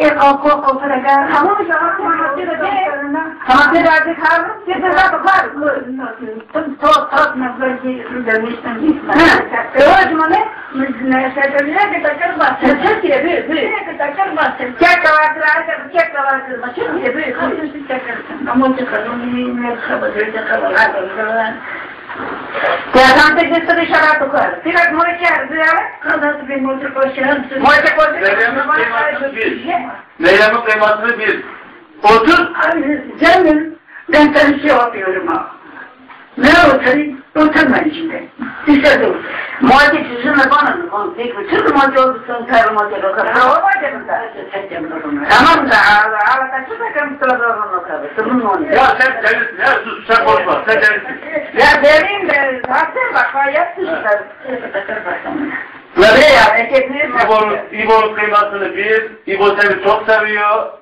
القوقو قوتنا كان خموش خمسة بعد خمس كده بقى بقى تم توت توت نفسي دمشق Öğretmeni şaşırıyor da kırma. Çek diye bir bir. Çek de kırma. Çek de var kırma. Çek de var kırma. Çek diye bir bir. Ama çek onu ne kadar da kadar. Tentativista deixará tocando. Fica com a tia dela, andando bem muito coxando. Muito coxando. Meryem'in kıymasını bil. Meryem'in kıymasını bil. Otur. Canım, ben sana şey yapıyorum. Ne oturayım? Oturmayın şimdi. Şey İsterse otur. Muhalde çizimi bana mı? Onu tek bütün muhalde olursun karı muhalde bakar. Ha o var canım da. Tamam da ağla kaçı da kamısıla zorunlu kalır. Sınırın onu. Ya sen delisin. Ya sus sen konuşma. Sen delisin. Ya derin de zaten bak hayat dışında. Ne be ya erkek ne İbo'nun, kıymasını bil. İbo seni çok seviyor.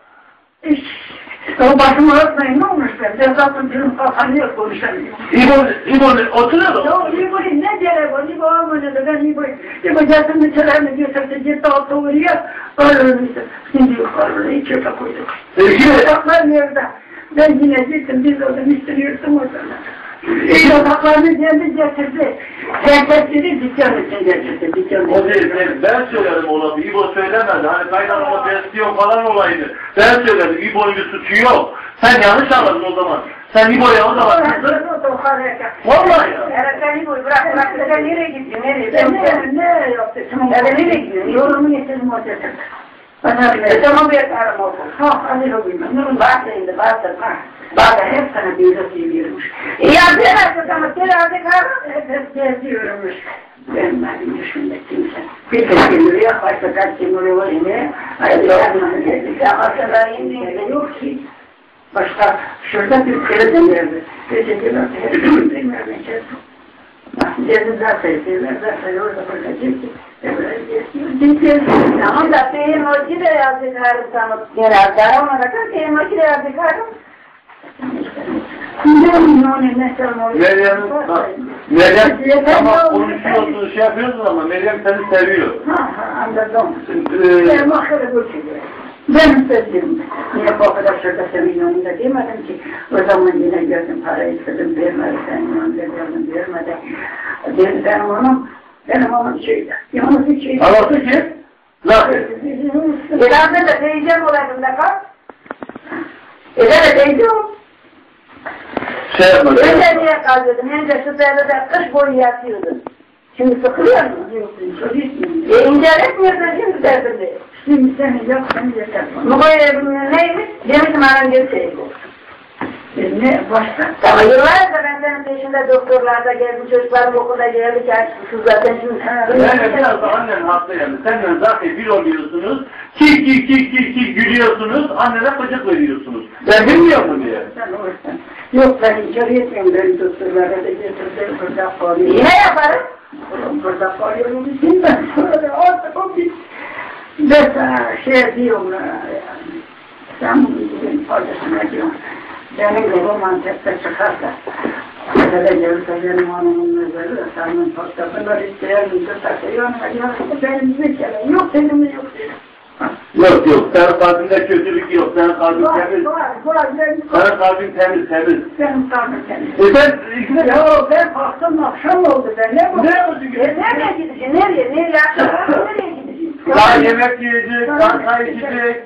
O başımı örtmeyin ne olmuş zaten benim kafam yok konuşamıyorum. İbo, İbo oturuyor. Ya İbo'yu ne diyerek o İbo olmadı ben İbo. İbo gelsin bir çelerine götürdü gitti altı oraya. Öyle ölmüştü. Şimdi yukarıda iki çöpe koyduk. Yataklar nerede? Ben yine gittim biz orada müşteriyordum orada. Yataklarını geldi getirdi. Serketleri dükkan için getirdi. Dükkan O değil. Ben söyledim ona. İbo söylemedi. Hani kaynanama besliyor falan olaydı. Ben söyledim. İbo'nun bir suçu yok. Sen yanlış anladın o zaman. Sen İbo'ya o zaman kızdın. Vallahi ya. Evet sen İbo'yu bırak bırak. Sen nereye gittin? Nereye? Ne, ne yaptı? Ya nereye gittin? Yorumu getirdim o getirdim. Bana bile. Tamam bir karım oldu. Ha, hadi o bilmem. Nurun bahsedildi, bahsedildi. Bak hep sana bir de seviyormuş. Ya biraz ama karım. Hep seviyormuş. Ben benim yaşımda kimse. Bir kimliği yok, başka kaç var yine. Dedi. Aslında yok ki. Başka şurada bir kredi verdi. Teşekkürler. Bilmem ne şey. Dedi zaten, zaten orada burada Tamam da benim o gibi yazdıklarım sana genelde ama da benim o gibi yazdıklarım Meryem, bak, Meryem tamam konuşuyorsun, şey yapıyorsun ama Meryem seni seviyor. Ha, ha, anladım. Ee, Ben bakırı bu gibi. Ben sevdim. Niye bu kadar şurada senin yanında demedim ki. O zaman yine gördüm parayı istedim, vermedi. Senin yanında gördüm, vermedi. Benim, benim onun, benim onun şeydi. Yalnız şeydi. Anlatı ki, nasıl? Genelde de teyzem olaydım da kal. Ede de teyzem. Şey yapma. Ben de yapma. niye kalıyordum? Hem de şu devlede kış boyu yatıyordum. Şimdi sıkılıyor mu? E inceletmiyordun şimdi derdinde. Şimdi seni yok, seni yeter. Bu neymiş? Demiştim anam gelseydi. Ne başka? Ama yıllarca ben senin peşinde doktorlarda geldim, çocuklarım okulda geldi, genç kızlar ben şimdi... Yani biraz da annen haklı yani. Senden zaten bir oluyorsunuz. Ki ki ki ki ki gülüyorsunuz. Annene bıcık veriyorsunuz. Ben bilmiyor mu diye. Sen. Yok ben içeri etmiyorum, ben doktorlara da getirdim, burada kalıyor. Ne yaparız? Oğlum burada kalıyorum, bizim sonra artık o bir... Ben sana şey diyorum, e, sen bugün faydasına diyorum. Benim de roman tepte çıkarsa, Mesela gelirse benim hanımın mezarı, senin fotoğrafını isteyen de takıyor, yanına benim bir kere yok, benim yok diyor. Yok yok. Senin kalbinde kötülük yok. Senin kalbin Var, temiz. var, var, ben Senin kalbin temiz temiz. benim tanrım temiz. E sen ikine Ya ben baktım akşam oldu ben ne bu? Ne oldu? E nereye gideceksin? Nereye? Nereye? Nereye gideceksin? daha yemek yiyecek, çay içecek.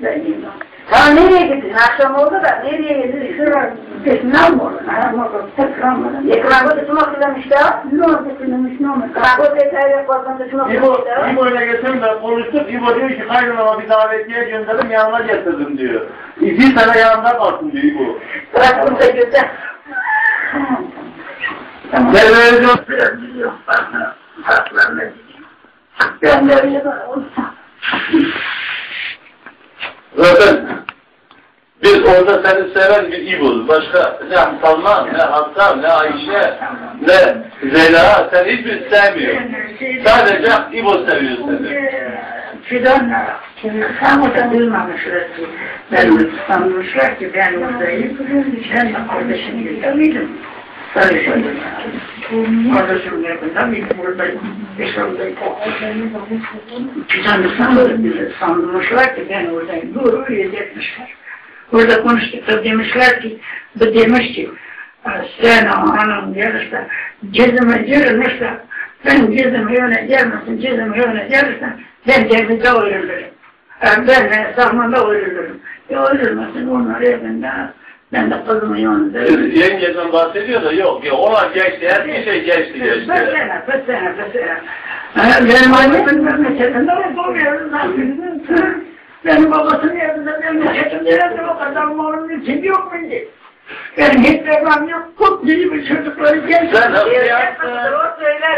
Ben yiyeyim. Tamam nereye gideceksin? Akşam oldu da nereye gideceksin? Şuraya geçmem mi olur? Ayağım olur. Tekrar mı? Ekran kodu sumak istemiş de. Ne oldu senin ne oldu? Krakot vesaire koydum sumak İbo, istemiş de. İbo ile geçen de konuştuk. İbo diyor ki kaynanama bir davetiye gönderdim yanına getirdim diyor. Bir sene yanında kalsın diyor İbo. Bıraktım da götür. Televizyon Ben de öyle olsa. Zaten orada seni seven bir İbo'uz. Başka ne Salman, ne Hasan, ne Ayşe, ne Zeyla seni hiçbir sevmiyor. Sadece İbo seviyor seni. Fidanla, şimdi sen orada duymamışlar ki, ben sanmışlar ki ben oradayım, ben de kardeşim gibi miydim? Kardeşim yakında bir buradayım. Beş oradayım. Bir tane sandırmışlar ki ben oradayım. Doğru öğretmişler. Orada konuştuk da demişler ki, bu demiş ki, sen anam gelirse, cezime gelirse, ben cezime yöne gelmesin, cezime yöne gelirsen, ben cezimde ölürüm. Ben de sahmanda ölürüm. E ölürmesin, onlar evinde, ben de kızımın yanında ölürüm. Yengeden bahsediyor da yok. Ya olan geçti. Her bir şey geçti geçti. Besene, besene, besene. Benim annemin memleketinde o doğuyoruz. Benim babasının evinde memleketimde evde o kadar malum için yok muydu? Benim hiç babam yok. Kut gibi bir çocukları genç. Sen hırsıyarsın.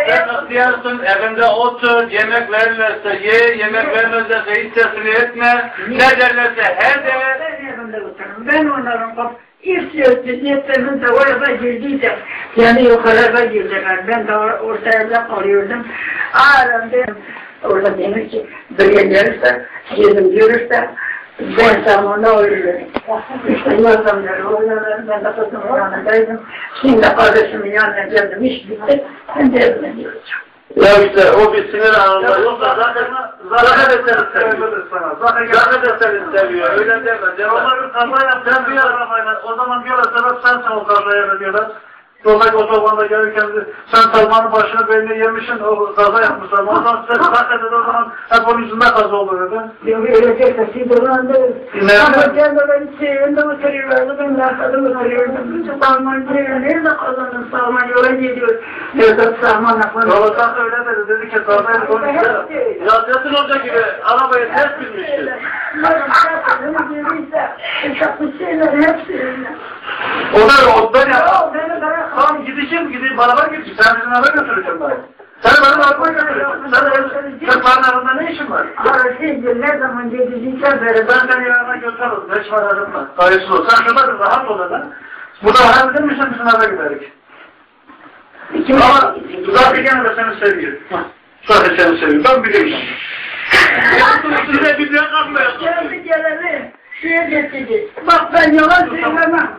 Sen hırsıyarsın. Evinde otur. Yemek verirlerse ye. Yemek vermezlerse hiç sesini etme. Ne derlerse he de. Ben evimde otururum. Ben onların kap İstiyordu, niyetlerinde oraya girdiyse, yani yukarıda girdiler. Ben de orta evde kalıyordum. Ağrım ben, orada demiş ki, buraya gelirse, yedim görürse, ben zamanla ölürüm. İşte yazımları, oraları, ben de kızımın yanındaydım. Şimdi kardeşimin yanına geldim, iş bitti. Ben de evime gireceğim. Ya işte o bir sinir anında. Yoksa zaten zaten de seni seviyor. Zaten de seni seviyor. Öyle deme. Onların kaza yaptığını bir arabayla, o zaman diyorlar sebep sensin o kazaya diyorlar. Yoldaki otobanda gelirken sen Salman'ın başını belini yemişsin, o kaza yapmışlar. O zaman sen zaten o zaman hep onun yüzünden kaza olur dedi. Yok öyle değil, sinirlendi. Ne? Ama kendi ben sevinde oturuyordu, ben de arkada oturuyordum. Salman nerede kazandın Salman yola gidiyor. Nerede Salman lafını. Babası öyle dedi, dedi ki kaza yaptı onun yüzünden. Ya Zesin Hoca gibi arabayı ters binmişti. Benim zaten gelirse, hesaplı şeyler hepsi öyle. Onlar ondan ya. Ya beni bırak. Tamam beraber gideceğim. Sen bizim eve götüreceğim ben. Sen benim arabaya götüreceksin. Sen Kırkların arasında ne işin var? Arasıydı, ne zaman gideceksen beri Ben seni yanına götürürüm. Beş var arasında. Kayıtsız ol. Sen şurada rahat ol lan. Burada halledin mi sen bizim eve giderik? Ama zaten gene de seni seviyor. Zaten seni seviyor. Ben biliyorum. Size bir dünya kalmıyor. Geldi geleli, şeye getirdi. Bak ben yalan söylemem.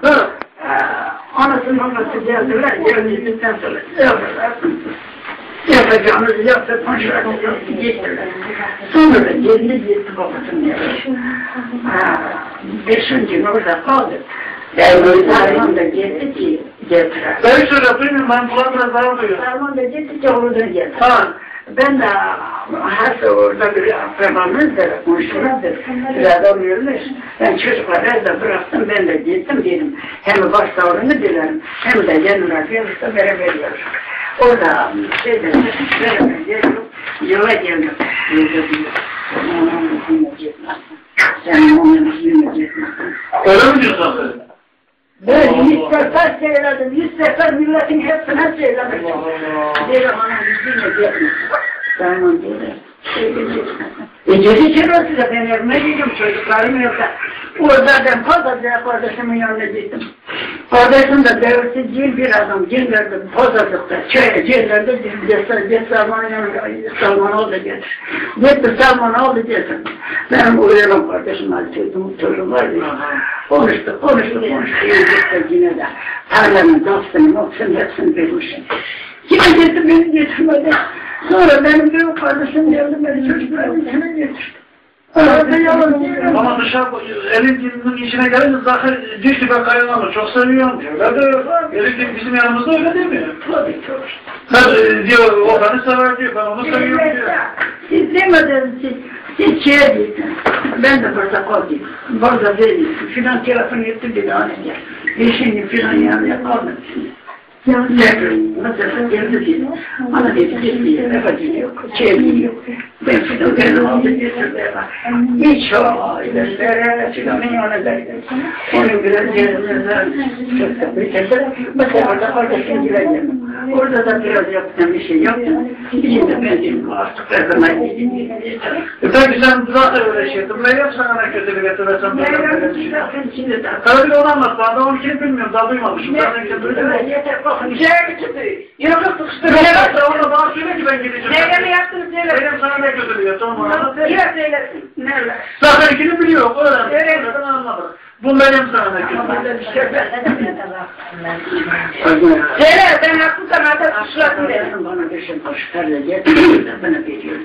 Anasının babası geldiler, geldikten sonra yapıyorlar. Yapacağımız yaptı, konuşarak yaptı, gittiler. Sonra da geldi gitti babasının yanına. Beşinci gün orada kaldı. Böyle Sarman da gitti ki getirer. Ben şöyle duymuyorum. Ben kulağımda daha duyuyorum. Sarman da gitti ki orada getirer. Ha. Ben de hasta orada bir akrabamızdır, komşumuzdur. Biraz oluyormuş. Ben çocukları evde bıraktım, ben de gittim dedim. Hem baş sağlığını dilerim, hem de yanına gelirse beraber yiyoruz. Orada şeyde, beraber geliyorum, yola geldim. Sen yüzüne gitmezsin. Öyle mi diyorsun? Ben yüz sefer söyledim, yüz sefer milletin hepsine söyledim. Dedim ona yüzüne gitmezsin. Tamam dedi. E dedi çırası da ben evime gittim çocuklarım yoksa. Orada ben pazarcıya kardeşimin yanına gittim. Kardeşim de devresiz bir adam gönderdim pazarlıkta. Köye gönderdi dedim bir Salman yanına Salman oldu getir. Gitti Salman oldu getir. Benim uyanım kardeşim Ali çocuğum çocuğum var ya. Konuştu konuştu konuştu. Gitti yine de. Tarlanın dostunu dostunu hepsini vermişim. Kime getirdi beni getirmedi. Sonra benim büyük kardeşim geldi beni çocuklarımı hemen getirdi. Arada yalan değil. Ama dışarı elin dilinin içine gelince zaten düştü ben kaynanamı çok seviyorum diyor. Öyle de elin bizim yanımızda öyle değil mi? Tabii çok. Ben e, diyor o beni sever diyor ben onu seviyorum diyor. Siz demediniz siz, siz şeye. Ben de burada kaldım. Burada değilim. Filan telefon etti bir daha gel. Eşini filan yanına kaldım. Mesela geldi dedi. Bana dedi gitmiyor. Eve gidiyor. Çeviri yok. Ben filan beni aldı getirdi eve. Hiç o ilaçlara filanın yanındaydı. Onun biraz yerimizden çok da bitirdi. Mesela orada kardeşim güvendim. Orada da biraz yaptım bir şey yaptım. Şimdi ben dedim artık gideyim. E peki sen zaten öyle şey ne kötülük ettilersen böyle böyle bir şey. Bakın şimdi de. Tabii bir de onu. Ben onunkini bilmiyorum. Daha duymamışım. Ben de kim duydum. Yeter bakın. Şeye gitti. Yok yok sıkıştı. Meryem sen ona bana söyle ki ben gideceğim. Neyle Meryem sana ne bana anlat. Yine söylesin. Nerede? Zaten ikini biliyor. Öğren. Evet. Öğren anlamadım. Bu Meryem sana ne kötülük etti. Söyle ben haklısam artık suçlasın derim. Bana bir şey boş ver de yeter. Bana veriyor.